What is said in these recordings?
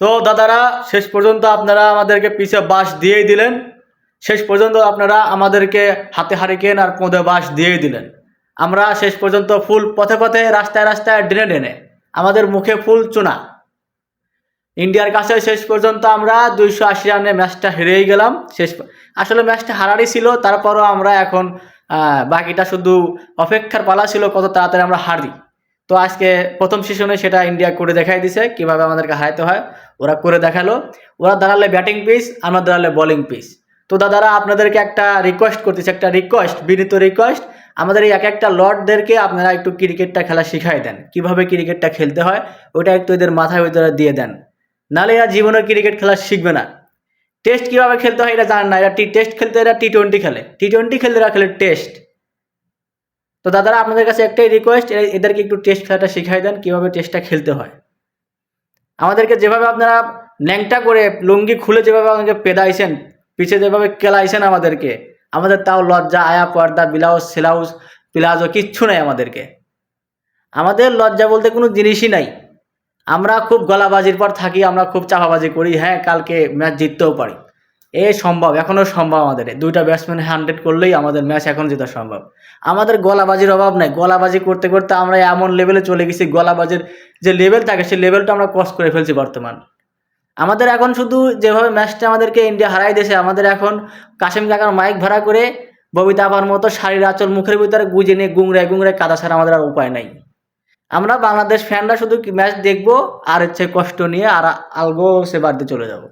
তো দাদারা, শেষ পর্যন্ত আপনারা আমাদেরকে পিছে বাস দিয়েই দিলেন। শেষ পর্যন্ত আপনারা আমাদেরকে হাতে হারিকেন আর কোঁদে বাস দিয়েই দিলেন। আমরা শেষ পর্যন্ত ফুল পথে পথে, রাস্তায় রাস্তায় ডেনে ডেনে আমাদের মুখে ফুল চুনা। ইন্ডিয়ার কাছে শেষ পর্যন্ত আমরা দুইশো আশি রানে ম্যাচটা হেরেই গেলাম। শেষ আসলে ম্যাচটা হারারই ছিল, তারপরও আমরা এখন বাকিটা শুধু অপেক্ষার পালা ছিল কত তাড়াতাড়ি আমরা হারি। তো আজকে প্রথম সেশনে সেটা ইন্ডিয়া করে দেখাই দিছে, কীভাবে আমাদেরকে হারাইতে হয়, ওরা করে দেখাল। ওরা দাঁড়ালে ব্যাটিং পিস আমরা দাঁড়ালে বোলিং পিস তো দাদারা, আপনাদেরকে একটা রিকোয়েস্ট করতেছে, একটা রিকোয়েস্ট বিনীত রিকোয়েস্ট আমাদের এই এক একটা লর্ডদেরকে আপনারা একটু ক্রিকেটটা খেলা শিখাই দেন। কীভাবে ক্রিকেটটা খেলতে হয়, ওটা একটু এদের মাথায় ভিতরে দিয়ে দেন। নাহলে এরা জীবনে ক্রিকেট খেলা শিখবে না। টেস্ট কীভাবে খেলতে হয়, এটা জানেন না। এরা টি, টেস্ট খেলতে, এরা টি টোয়েন্টি খেলে। টি টোয়েন্টি খেলতে এরা খেলে টেস্ট। তো দাদারা আপনাদের কাছে একটাই রিকোয়েস্ট এদেরকে একটু টেস্ট খেলাটা শিখাই দেন, কীভাবে টেস্টটা খেলতে হয়। আমাদেরকে যেভাবে আপনারা ন্যাংটা করে লুঙ্গি খুলে যেভাবে আমাদেরকে পেদাইছেন, পিছে যেভাবে কেলাইছেন আমাদেরকে, আমাদের তাও লজ্জা, আয়া, পর্দা, ব্লাউজ, সেলাউজ, প্লাজো, কিচ্ছু নাই আমাদেরকে। আমাদের লজ্জা বলতে কোনো জিনিসই নাই। আমরা খুব গলাবাজির পর থাকি, আমরা খুব চাপাবাজি করি হ্যাঁ কালকে ম্যাচ জিততেও পারি। এ সম্ভব এখনও সম্ভব আমাদের। দুইটা ব্যাটসম্যান হান্ড্রেড করলেই আমাদের ম্যাচ এখন জেতা সম্ভব। আমাদের গলাবাজির অভাব নাই। গলাবাজি করতে করতে আমরা এমন লেভেলে চলে গেছি, গলাবাজির যে লেভেল থাকে, সেই লেভেলটা আমরা ক্রস করে ফেলছি বর্তমান। আমাদের এখন শুধু যেভাবে ম্যাচটা আমাদেরকে ইন্ডিয়া হারাই দিয়েছে, আমাদের এখন কাশিম কাকার মাইক ভাড়া করে ববিতা আপার মতো শাড়ির আঁচল মুখের ভিতরে গুজে নিয়ে গুংড়ায় গুংড়ায় কাদা ছাড়া আমাদের আর উপায় নাই। আমরা বাংলাদেশ ফ্যানরা শুধু ম্যাচ দেখব, আর হচ্ছে কষ্ট নিয়ে আর আলগো সে বাড়িতে চলে যাব।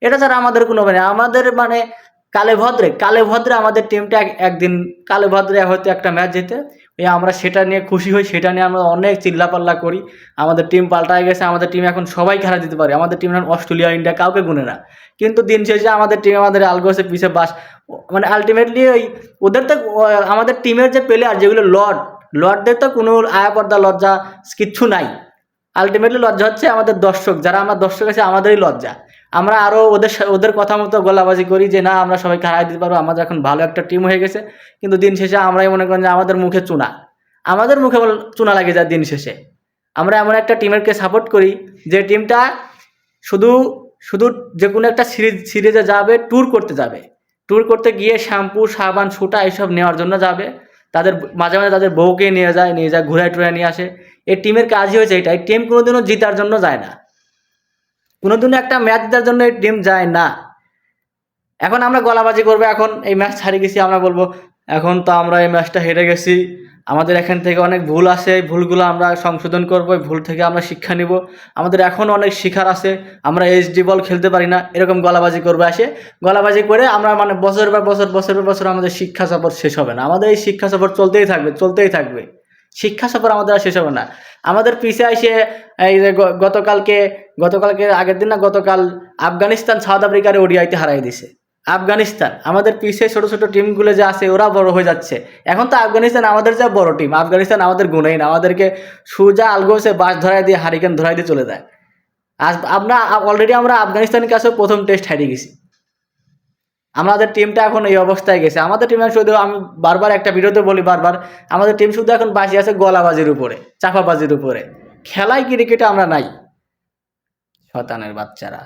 এটা ছাড়া আমাদের কোনো মানে আমাদের মানে কালে ভদ্রে কালে ভদ্রে আমাদের টিমটা এক- একদিন, কালে ভদ্রে হয়তো একটা ম্যাচ জিতে। এই আমরা সেটা নিয়ে খুশি হই, সেটা নিয়ে আমরা অনেক চিল্লাপাল্লা করি। আমাদের টিম পাল্টায় গেছে, আমাদের টিম এখন সবাই খেলা দিতে পারে। আমাদের টিম এখন অস্ট্রেলিয়া, ইন্ডিয়া কাউকে গুনে না। কিন্তু দিন শেষে আমাদের টিম আমাদের আলগোসে পিছে বাস। মানে আলটিমেটলি ওই ওদের তো আমাদের টিমের যে প্লেয়ার যেগুলো লর্ড, লর্ডদের তো কোনো আয়া পর্দা লজ্জা কিচ্ছু নাই। আলটিমেটলি লজ্জা হচ্ছে আমাদের দর্শক। যারা আমার দর্শক আছে, আমাদেরই লজ্জা। আমরা আরও ওদের ওদের কথা মতো গোলাবাজি করি যে, না, আমরা সবাইকে হারাই দিতে পারব, আমাদের এখন ভালো একটা টিম হয়ে গেছে। কিন্তু দিন শেষে আমরাই মনে করেন যে আমাদের মুখে চুনা। আমাদের মুখে চুনা লাগে যায় দিন শেষে। আমরা এমন একটা টিমেরকে সাপোর্ট করি যে টিমটা শুধু শুধু যে কোনো একটা সিরিজ সিরিজে যাবে ট্যুর করতে যাবে। ট্যুর করতে গিয়ে শ্যাম্পু সাবান সুটা এইসব নেওয়ার জন্য যাবে। তাদের মাঝে মাঝে তাদের বউকে নিয়ে যায় নিয়ে যায়, ঘুরায় টুরে নিয়ে আসে। এই টিমের কাজই হয়েছে এটা। এই টিম কোনোদিনও জিতার জন্য যায় না। কোনোদিনও একটা ম্যাচ জেতার জন্য এই টিম যায় না। এখন আমরা গলাবাজি করব, এখন এই ম্যাচ ছাড়িয়ে গেছি, আমরা বলব, এখন তো আমরা এই ম্যাচটা হেরে গেছি। আমাদের এখান থেকে অনেক ভুল আছে, এই ভুলগুলো আমরা সংশোধন করব, এই ভুল থেকে আমরা শিক্ষা নিব। আমাদের এখন অনেক শিখার আছে, আমরা এইচডি বল খেলতে পারি না, এরকম গলাবাজি করবে আসে গলাবাজি করে আমরা মানে বছর পর বছর বছর পর বছর আমাদের শিক্ষা সফর শেষ হবে না। আমাদের এই শিক্ষা সফর চলতেই থাকবে চলতেই থাকবে। শিক্ষা সফর আমাদের আর শেষ হবে না। আমাদের পিছে এসে এই যে গতকালকে গতকালকে আগের দিন না, গতকাল আফগানিস্তান, সাউথ আফ্রিকার ওডিআইতে হারাই দিছে। আফগানিস্তান, আমাদের পিছে ছোট ছোট টিমগুলো যে আছে, ওরা বড় হয়ে যাচ্ছে। এখন তো আফগানিস্তান আমাদের যা বড় টিম। আফগানিস্তান আমাদের গুণেই না, আমাদেরকে সুজা আলগোসে বাস ধরাই দিয়ে, হারিকেন ধরাই দিয়ে চলে যায়। আজ আমরা অলরেডি আমরা আফগানিস্তানের কাছেও প্রথম টেস্ট হারিয়ে গেছি। আমাদের টিমটা এখন এই অবস্থায় গেছে। আমাদের টিমে শুধু আমি বারবার একটা ভিডিওতে বলি বারবার, আমাদের টিম শুধু এখন বাসি আছে গলাবাজির উপরে, চাপাবাজির উপরে। খেলায় ক্রিকেটে আমরা নাই। শতানের বাচ্চারা।